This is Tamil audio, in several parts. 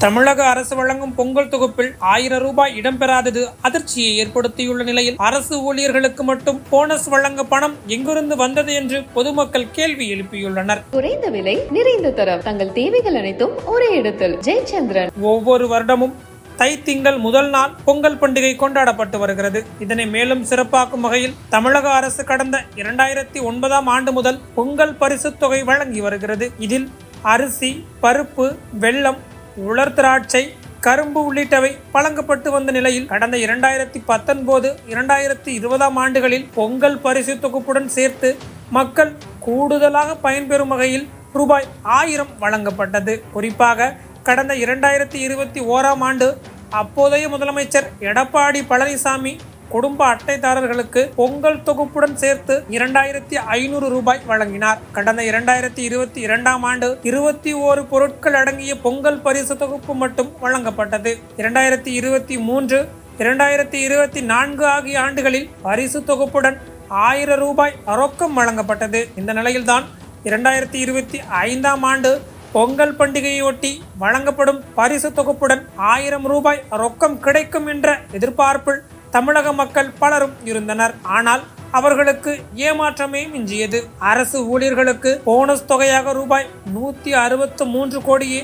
தமிழக அரசு வழங்கும் பொங்கல் தொகுப்பில் ஆயிரம் ரூபாய் இடம்பெறாதது அதிர்ச்சியை ஏற்படுத்தியுள்ள நிலையில் அரசு ஊழியர்களுக்கு மட்டும் போனஸ் வழங்க பணம் எங்கிருந்து வந்தது என்று பொதுமக்கள் கேள்வி எழுப்பியுள்ளனர். குறைந்த விலை நிறைந்த தரம். தங்கள் தேவைகள் அனைத்தும் ஒரே இடத்தில். ஜெயச்சந்திரன். ஒவ்வொரு வருடமும் தை திங்கள் முதல் நாள் பொங்கல் பண்டிகை கொண்டாடப்பட்டு வருகிறது. இதனை மேலும் சிறப்பாக்கும் வகையில் தமிழக அரசு கடந்த இரண்டாயிரத்தி ஒன்பதாம் ஆண்டு முதல் பொங்கல் பரிசுத் தொகை வழங்கி வருகிறது. இதில் அரிசி பருப்பு வெல்லம் உலர் திராட்சை கரும்பு உள்ளிட்டவை வழங்கப்பட்டு வந்த நிலையில் கடந்த இரண்டாயிரத்தி பத்தொன்பது இரண்டாயிரத்தி இருபதாம் ஆண்டுகளில் பொங்கல் பரிசு தொகுப்புடன் சேர்த்து மக்கள் கூடுதலாக பயன்பெறும் வகையில் ரூபாய் ஆயிரம் வழங்கப்பட்டது. குறிப்பாக கடந்த இரண்டாயிரத்தி இருபத்தி ஓராம் ஆண்டு அப்போதைய முதலமைச்சர் எடப்பாடி பழனிசாமி குடும்ப அட்டைதாரர்களுக்கு பொங்கல் தொகுப்புடன் சேர்த்து இரண்டாயிரத்தி ஐநூறு ரூபாய் வழங்கினார். கடந்த இரண்டாயிரத்தி இருபத்தி இரண்டாம் ஆண்டு இருபத்தி ஓரு பொருட்கள் அடங்கிய பொங்கல் பரிசு தொகுப்பு மட்டும் வழங்கப்பட்டது. இரண்டாயிரத்தி இருபத்தி மூன்று இரண்டாயிரத்தி இருபத்தி நான்கு ஆகிய ஆண்டுகளில் பரிசு தொகுப்புடன் ஆயிரம் ரூபாய் ரொக்கம் வழங்கப்பட்டது. இந்த நிலையில்தான் இரண்டாயிரத்தி இருபத்தி ஐந்தாம் ஆண்டு பொங்கல் பண்டிகையொட்டி வழங்கப்படும் பரிசு தொகுப்புடன் ஆயிரம் ரூபாய் ரொக்கம் கிடைக்கும் என்ற எதிர்பார்ப்பில் தமிழக மக்கள் பலரும் இருந்தனர். ஆனால் அவர்களுக்கு ஏமாற்றமே மிஞ்சியது. அரசு ஊழியர்களுக்கு போனஸ் தொகையாக ரூபாய் நூத்தி அறுபத்து மூன்று கோடியே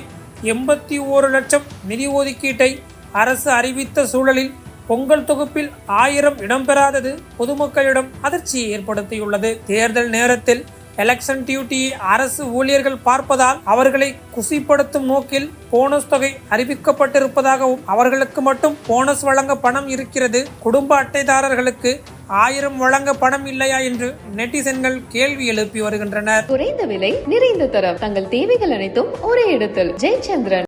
எண்பத்தி ஓரு லட்சம் நிதி ஒதுக்கீட்டை அரசு அறிவித்த சூழலில் பொங்கல் தொகுப்பில் ஆயிரம் இடம்பெறாதது பொதுமக்களிடம் அதிர்ச்சியை ஏற்படுத்தியுள்ளது. தேர்தல் நேரத்தில் எலெக்ஷன் டியூட்டியை அரசு ஊழியர்கள் பார்ப்பதால் அவர்களை குசிப்படுத்தும் நோக்கில் போனஸ் தொகை அறிவிக்கப்பட்டிருப்பதாகவும் அவர்களுக்கு மட்டும் போனஸ் வழங்க பணம் இருக்கிறது. குடும்ப அட்டைதாரர்களுக்கு ஆயிரம் வழங்க பணம் இல்லையா என்று நெட்டிசன்கள் கேள்வி எழுப்பி வருகின்றனர். குறைந்த விலை நிறைந்த தரம் தங்கள் தேவைகள் அனைத்தும் ஒரே இடத்தில். ஜெயச்சந்திரன்.